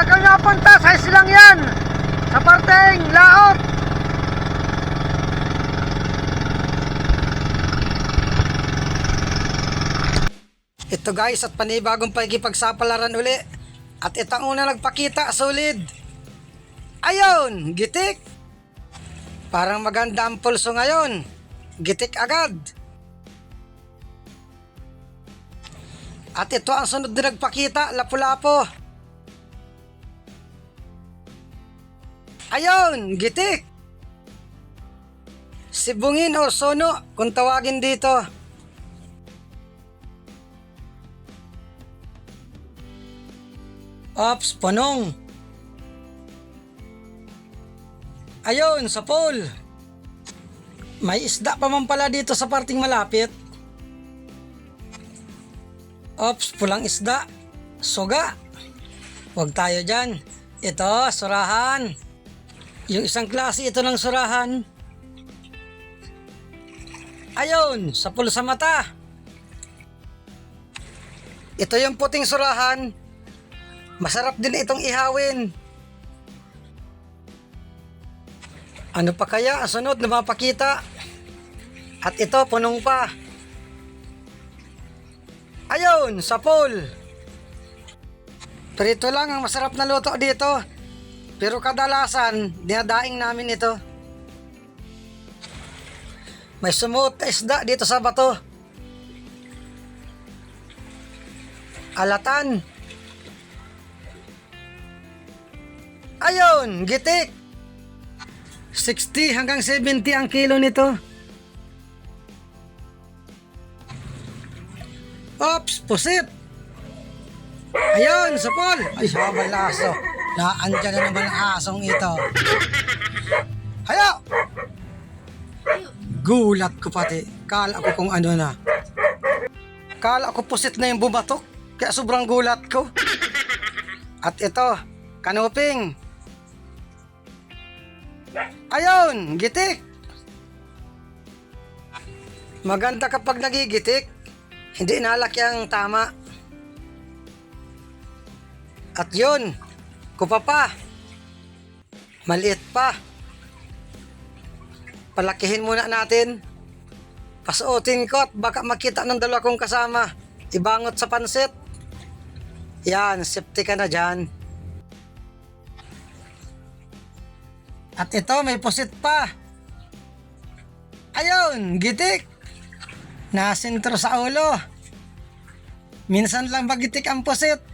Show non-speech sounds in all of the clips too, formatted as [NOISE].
Kailan kayo napunta? Sa silang yan. Sa parteng laot. Ito guys at panibagong pakikipagsapalaran uli. At itang una nagpakita, solid. Ayun, gitik. Parang maganda ang pulso ngayon. Gitik agad. At ito ang sunod na nagpakita, lapu-lapo. Ayun, gitik. Sibungin o sono, kung tawagin dito. Ops, panong. Ayun, sa pool. May isda pa man pala dito sa parting malapit. Ops, pulang isda. Soga. Huwag tayo dyan. Ito, surahan. Yung isang klase ito ng surahan. Ayun, sa pool sa mata. Ito yung puting surahan. Masarap din itong ihawin. Ano pa kaya ang sunod na mapakita? At ito, punong pa. Ayun, sa pool. Prito lang ang masarap na luto dito. Pero kadalasan, dinadaing namin ito. May sumuot na isda dito sa bato. Alatan. Ayun, gitik. 60 hanggang 70 ang kilo nito. Ops, pusit. Ayun, sapol. Ay, sabay na aso. Naandyan na naman ang asong ito. Hayo! Gulat ko pati. Kala ko kung ano na. Kala ko pusit na yung bumatok. Kaya sobrang gulat ko. At ito, kanuping. Ayun, gitik. Maganda kapag nagigitik. Hindi nalaki ang tama. At yun, kupa pa. Maliit pa. Palakihin muna natin. Pasuotin ko at baka makita ng dalawa kong kasama. Ibangot sa pansit. Yan, safety ka na dyan. At ito, may pusit pa. Ayun, gitik. Nasintro sa ulo. Minsan lang magitik ang pusit.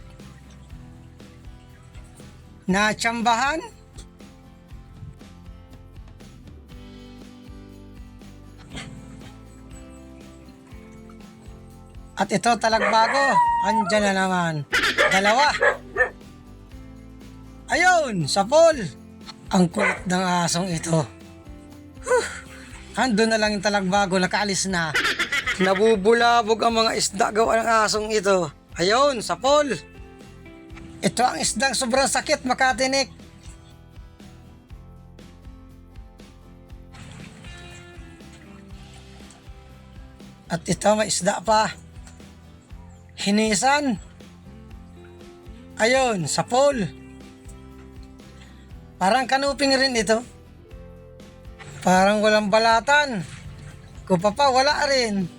Natsambahan. At ito talagbago. Andyan na naman. Dalawa. Ayun, sa pool. Ang kulit ng asong ito. Huh. Na lang yung talagbago, nakaalis na. Nabubulabog ang mga isda gawa ng asong ito. Ayun, sa pool. Ito ang isdang sobrang sakit, makatinik. At ito may isda pa. Hinisan. Ayun, sa pool. Parang kanuping rin ito. Parang walang balatan. Kupa pa, wala rin.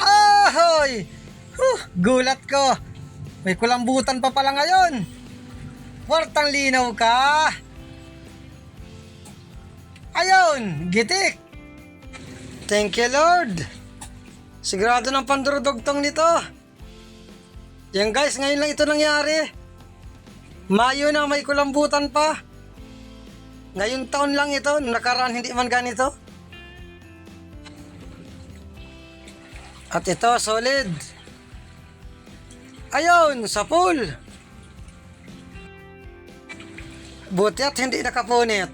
Ahoy! Huh, gulat ko. May kulambutan pa pala ngayon. Wartang linaw ka. Ayun, gitik. Thank you, Lord. Sigurado ng pandurudugtong nito. Yan guys, ngayon lang ito nangyari. Mayo na may kulambutan pa. Ngayong taon lang ito, nakaraan hindi man ganito. At ito, solid. Ayun, sa pool. Buti at hindi nakapunit.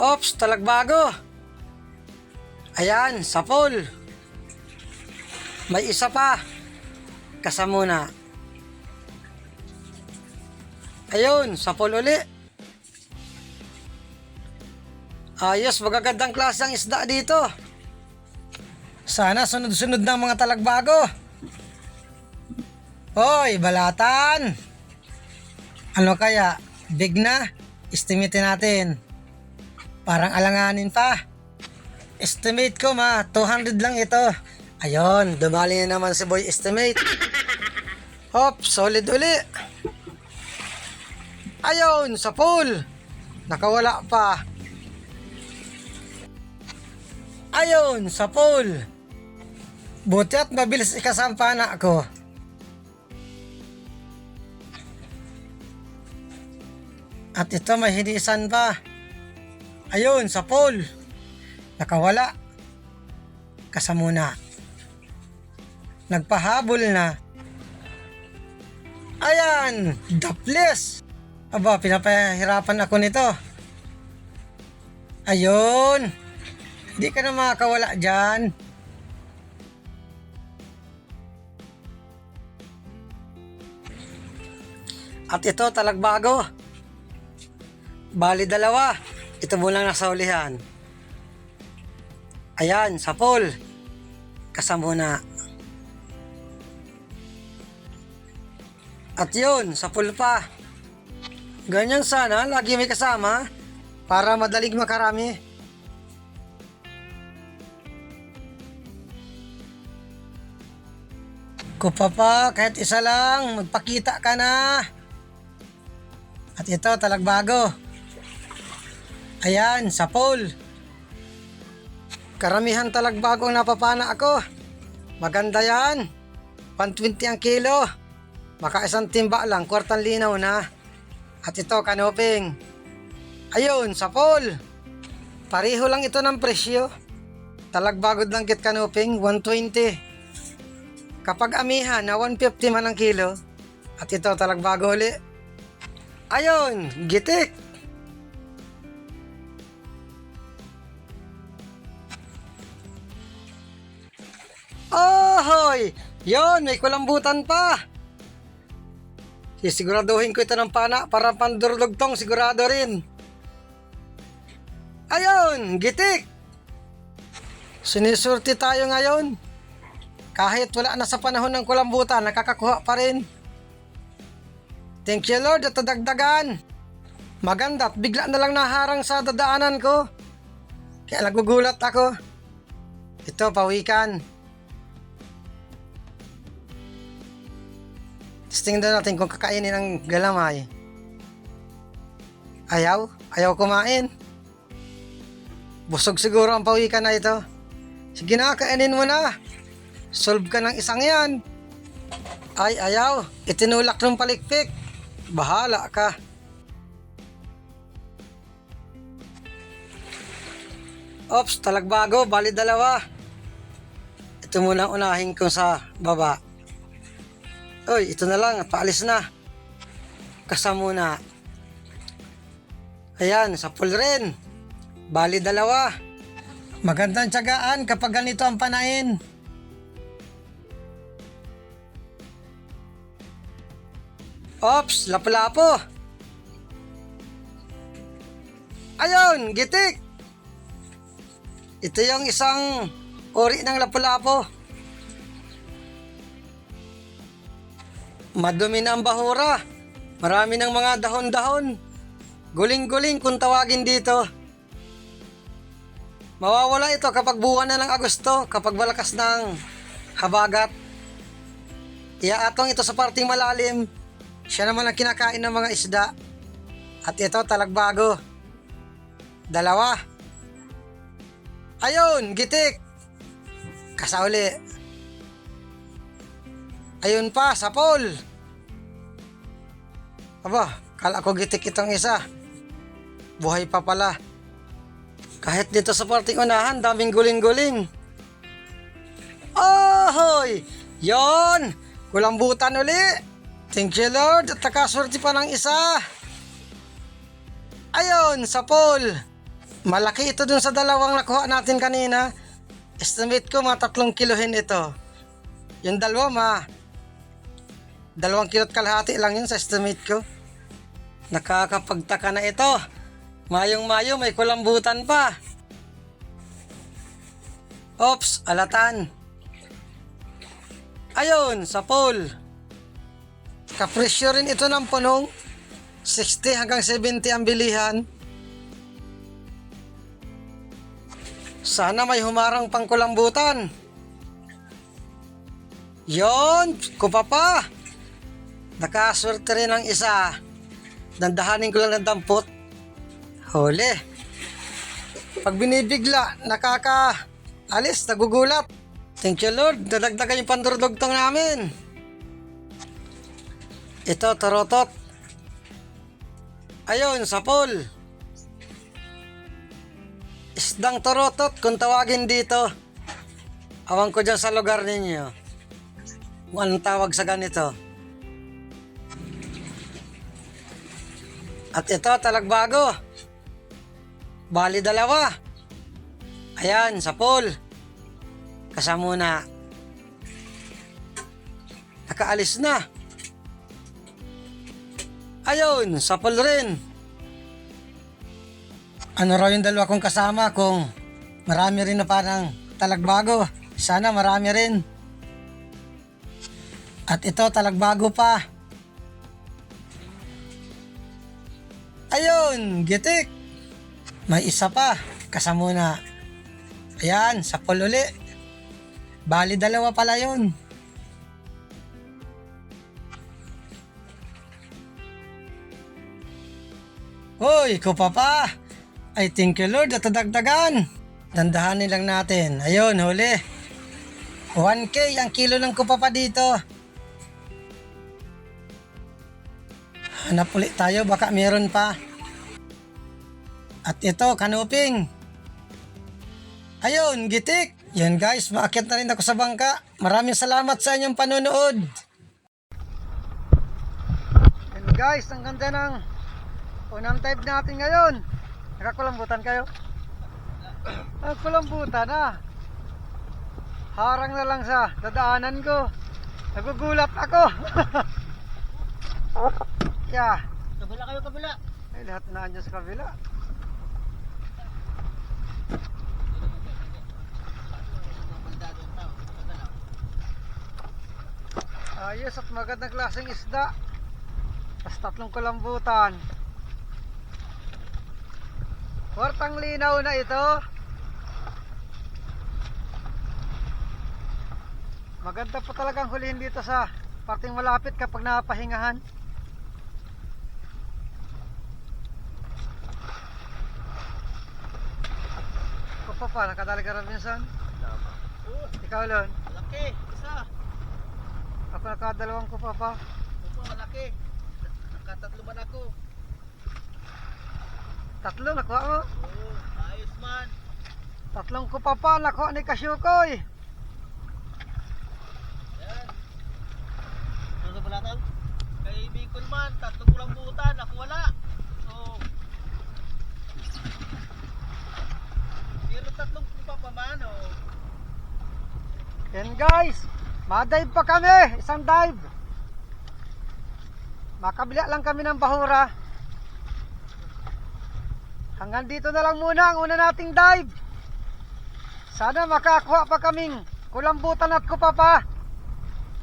Ops, talagbago. Ayan, sa pool. May isa pa. Kasamuna. Ayun, sa pool uli. Ayos, magagandang klase ang isda dito. Sana sunod-sunod ng mga talagbago. Hoy, balatan! Ano kaya? Big na? Estimate natin. Parang alanganin pa. Estimate ko ma, 200 lang ito. Ayun, dumali na naman si Boy Estimate. Hop, solid uli. Ayun, sa pool. Nakawala pa. Ayun, sa pool. Buti at mabilis ikasampana ako. At ito may hinisan pa. Ayun, sa pool. Nakawala. Kasamuna. Nagpahabol na. Ayan, daples. Aba, pinapahirapan ako nito. Ayun. Hindi ka na makakawala dyan. At ito, talagbago. Bali dalawa. Ito muna nasa ulihan. Ayan, sa pool. Kasamuna. At yun, sa pool pa. Ganyan sana, lagi may kasama. Para madalig makarami. Kupa pa, kahit isa lang, magpakita ka na. At ito, talagbago. Ayan, sa pool. Karamihan talagbago ang napapana ako. Maganda yan. 120 ang kilo. Maka isang timba lang, kwartang linaw na. At ito, kanoping. Ayun, sa pool. Pareho lang ito ng presyo. Talagbagod lang kit kanoping, 120. Kapag amihan na 150 man ang kilo, at ito talagbago uli. Ayun, gitik. Ohoy! Yon, may kulambutan pa. Sisiguraduhin ko ito ng pana para pandurlugtong sigurado rin. Ayun, gitik. Sinisurti tayo ngayon. Kahit wala na sa panahon ng kulambutan, nakakakuha pa rin. Thank you Lord at dagdagan. Maganda at bigla na lang naharang sa dadaanan ko. Kaya nagugulat ako. Ito, pawikan. Tapos tingnan natin kung kakainin ng galamay. Ayaw? Ayaw kumain? Busog siguro ang pawikan na ito. Sige na, kainin mo na. Solve ka ng isang yan. Ay, ayaw. Itinulak ng palikpik. Bahala ka. Ops, talagbago, bali dalawa. Ito muna ang unahin ko sa baba. Oy, ito na lang, paalis na. Kasamuna. Ayan, sa pool rin. Bali dalawa. Magandang tiyagaan kapag ganito ang panain. Ops, lapo-lapo. Ayun, gitik. Ito yung isang ori ng lapu-lapo. Madumi na ang bahura. Marami ng mga dahon-dahon. Guling-guling kung tawagin dito. Mawawala ito kapag buwan na ng Agosto, kapag malakas ng habagat. Iaatong ito sa parting malalim. Siya naman ang kinakain ng mga isda. At ito, talagbago. Dalawa. Ayun, gitik. Kasauli. Ayun pa, sa pool. Aba, kala ko gitik itong isa. Buhay pa pala. Kahit dito sa parting unahan, daming guling-guling. Ahoy! Yon! Kulambutan uli! Thank you Lord at nakaswerte pa ng isa. Ayun, sa pool. Malaki ito dun sa dalawang nakuha natin kanina. Estimate ko mga tatlong kilohin ito. Yung dalawa ma, dalawang kilot kalahati lang yun sa estimate ko. Nakakapagtaka na ito. Mayong mayo may kulambutan pa. Ops, alatan. Ayun, sa pool. Kapresyo rin ito ng punong. 60 hanggang 70 ang bilihan. Sana may humarang pangkulambutan. Yon, kupa pa. Nakaswerte rin ang isa. Dandahanin ko lang ng dampot. Huli. Pag binibigla, nakaka alis, nagugulat. Thank you Lord, dadagdagan yung pandurdugtong namin. Ito, torotot. Ayun, sa pool. Isdang torotot kung tawagin dito. Awan ko dyan sa lugar ninyo. Kung anong tawag sa ganito. At ito, talagbago. Bali dalawa. Ayan, sa pool. Kasamuna. Nakaalis na. Ayun, sa pool rin. Ano raw yung dalawa kong kasama kung marami rin na parang talagbago. Sana marami rin. At ito talagbago pa. Ayun, gitik. May isa pa. Kasamuna. Ayan, sa pool uli. Bali dalawa pala yun. Hoy, ko pa pa. I thank you Lord at dagdagan. Dandahanin lang natin. Ayun, huli. 1K ang kilo ng kupapa dito. Hanap ulit tayo, baka meron pa. At ito, kanuping. Ayun, gitik. Yan guys, maakyat na rin ako sa bangka. Maraming salamat sa inyong panonood. Yan guys, ang ganda ng unang type natin ngayon. Nakakulambutan kayo? Nakakulambutan ah. Harang na lang sa dadaanan ko. Nagugulat ako. [LAUGHS] yeah. Kabila kayo, kabila. Ay, lahat na andyan sa kabila. Ayos at magandang klaseng isda. Tapos tatlong kulambutan. Kwartang linaw na ito. Maganda po talagang hulihin dito sa parting malapit kapag napahingahan. Papa pa, nakadali ka Robinson? Oo, Ikaw Lon? malaki. Isa. Ako nakadalawang ko pa. Opo, malaki. Nakatatlo man ako. Tatlo nakuha mo. Oo, ayos man. Tatlong ko pa nakuha ni Kasyukoy. Yan. Ano sa balatang? Kay Bicol man, tatlong kulang butan. Ako wala. So, meron tatlong kupa pa man, oh. Yan guys, madive pa kami, isang dive. Makabila lang kami ng bahura. Hanggang dito na lang muna ang una nating dive. Sana makakuha pa kaming kulambutan at kupapa.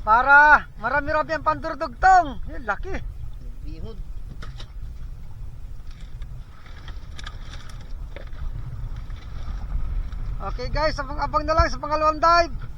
Para marami-rami ang pandurdugtong. Yun, laki. Bihod. Okay guys, abang-abang na lang sa pangalawang dive.